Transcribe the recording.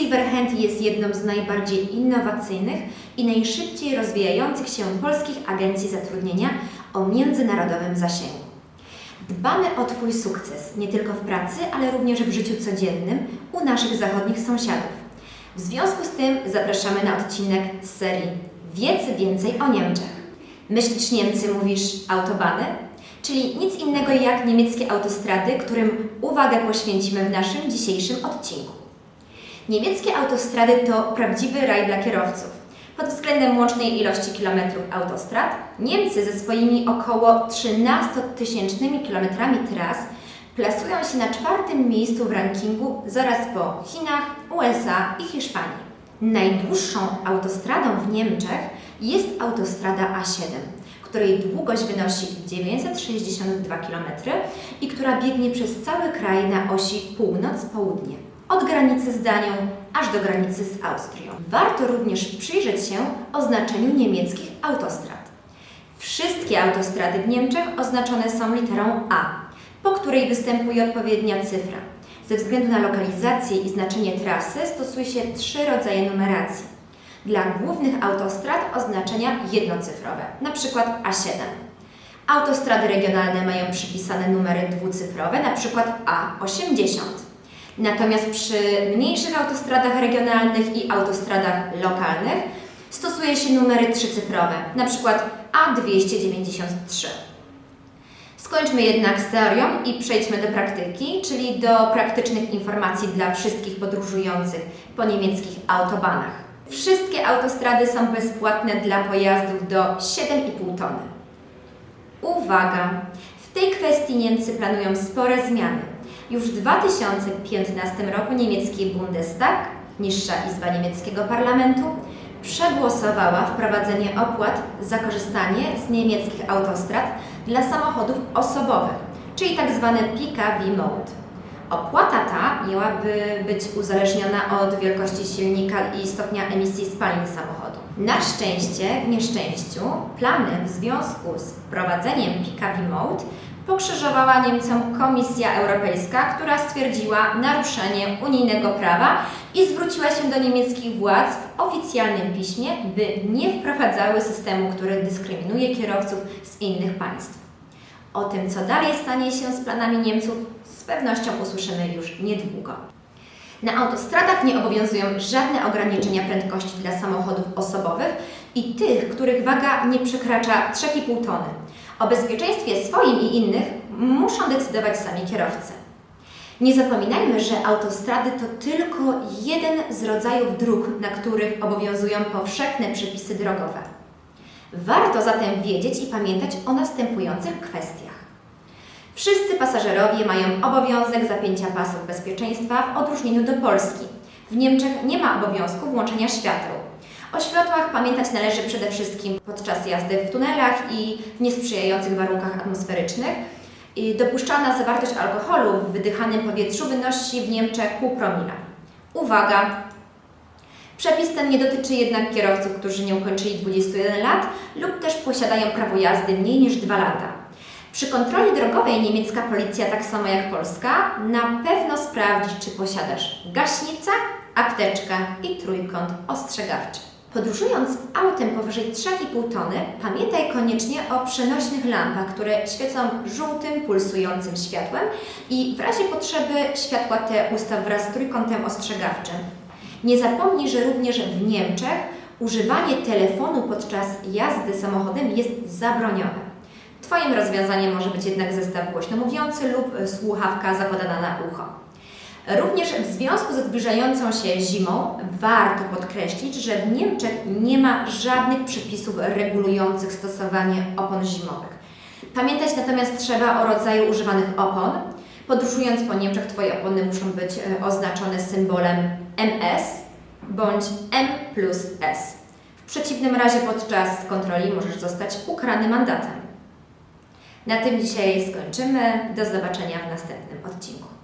Silverhand jest jedną z najbardziej innowacyjnych i najszybciej rozwijających się polskich agencji zatrudnienia o międzynarodowym zasięgu. Dbamy o Twój sukces nie tylko w pracy, ale również w życiu codziennym u naszych zachodnich sąsiadów. W związku z tym zapraszamy na odcinek z serii Wiedz więcej o Niemczech. Myślisz Niemcy, mówisz autobany? Czyli nic innego jak niemieckie autostrady, którym uwagę poświęcimy w naszym dzisiejszym odcinku. Niemieckie autostrady to prawdziwy raj dla kierowców. Pod względem łącznej ilości kilometrów autostrad, Niemcy ze swoimi około 13-tysięcznymi kilometrami tras plasują się na czwartym miejscu w rankingu zaraz po Chinach, USA i Hiszpanii. Najdłuższą autostradą w Niemczech jest autostrada A7, której długość wynosi 962 km i która biegnie przez cały kraj na osi północ-południe, od granicy z Danią aż do granicy z Austrią. Warto również przyjrzeć się oznaczeniu niemieckich autostrad. Wszystkie autostrady w Niemczech oznaczone są literą A, po której występuje odpowiednia cyfra. Ze względu na lokalizację i znaczenie trasy stosuje się trzy rodzaje numeracji. Dla głównych autostrad oznaczenia jednocyfrowe, np. A7. Autostrady regionalne mają przypisane numery dwucyfrowe, np. A80. Natomiast przy mniejszych autostradach regionalnych i autostradach lokalnych stosuje się numery trzycyfrowe, np. A293. Skończmy jednak z teorią i przejdźmy do praktyki, czyli do praktycznych informacji dla wszystkich podróżujących po niemieckich autobanach. Wszystkie autostrady są bezpłatne dla pojazdów do 7,5 tony. Uwaga! W tej kwestii Niemcy planują spore zmiany. Już w 2015 roku niemiecki Bundestag, niższa izba niemieckiego parlamentu, przegłosowała wprowadzenie opłat za korzystanie z niemieckich autostrad dla samochodów osobowych, czyli tzw. PKW mode. Opłata ta miałaby być uzależniona od wielkości silnika i stopnia emisji spalin samochodu. Na szczęście, w nieszczęściu, plany w związku z wprowadzeniem PKW mode pokrzyżowała Niemcom Komisja Europejska, która stwierdziła naruszenie unijnego prawa i zwróciła się do niemieckich władz w oficjalnym piśmie, by nie wprowadzały systemu, który dyskryminuje kierowców z innych państw. O tym, co dalej stanie się z planami Niemców, z pewnością usłyszymy już niedługo. Na autostradach nie obowiązują żadne ograniczenia prędkości dla samochodów osobowych i tych, których waga nie przekracza 3,5 tony. O bezpieczeństwie swoim i innych muszą decydować sami kierowcy. Nie zapominajmy, że autostrady to tylko jeden z rodzajów dróg, na których obowiązują powszechne przepisy drogowe. Warto zatem wiedzieć i pamiętać o następujących kwestiach. Wszyscy pasażerowie mają obowiązek zapięcia pasów bezpieczeństwa w odróżnieniu do Polski. W Niemczech nie ma obowiązku włączenia świateł. O światłach pamiętać należy przede wszystkim podczas jazdy w tunelach i w niesprzyjających warunkach atmosferycznych. Dopuszczalna zawartość alkoholu w wydychanym powietrzu wynosi w Niemczech pół promila. Uwaga! Przepis ten nie dotyczy jednak kierowców, którzy nie ukończyli 21 lat lub też posiadają prawo jazdy mniej niż 2 lata. Przy kontroli drogowej niemiecka policja, tak samo jak polska, na pewno sprawdzi, czy posiadasz gaśnicę, apteczkę i trójkąt ostrzegawczy. Podróżując autem powyżej 3,5 tony, pamiętaj koniecznie o przenośnych lampach, które świecą żółtym, pulsującym światłem i w razie potrzeby światła te ustaw wraz z trójkątem ostrzegawczym. Nie zapomnij, że również w Niemczech używanie telefonu podczas jazdy samochodem jest zabronione. Twoim rozwiązaniem może być jednak zestaw głośno mówiący lub słuchawka zakładana na ucho. Również w związku ze zbliżającą się zimą warto podkreślić, że w Niemczech nie ma żadnych przepisów regulujących stosowanie opon zimowych. Pamiętać natomiast trzeba o rodzaju używanych opon. Podróżując po Niemczech, Twoje opony muszą być e, oznaczone symbolem MS bądź M plus S. W przeciwnym razie podczas kontroli możesz zostać ukarany mandatem. Na tym dzisiaj skończymy. Do zobaczenia w następnym odcinku.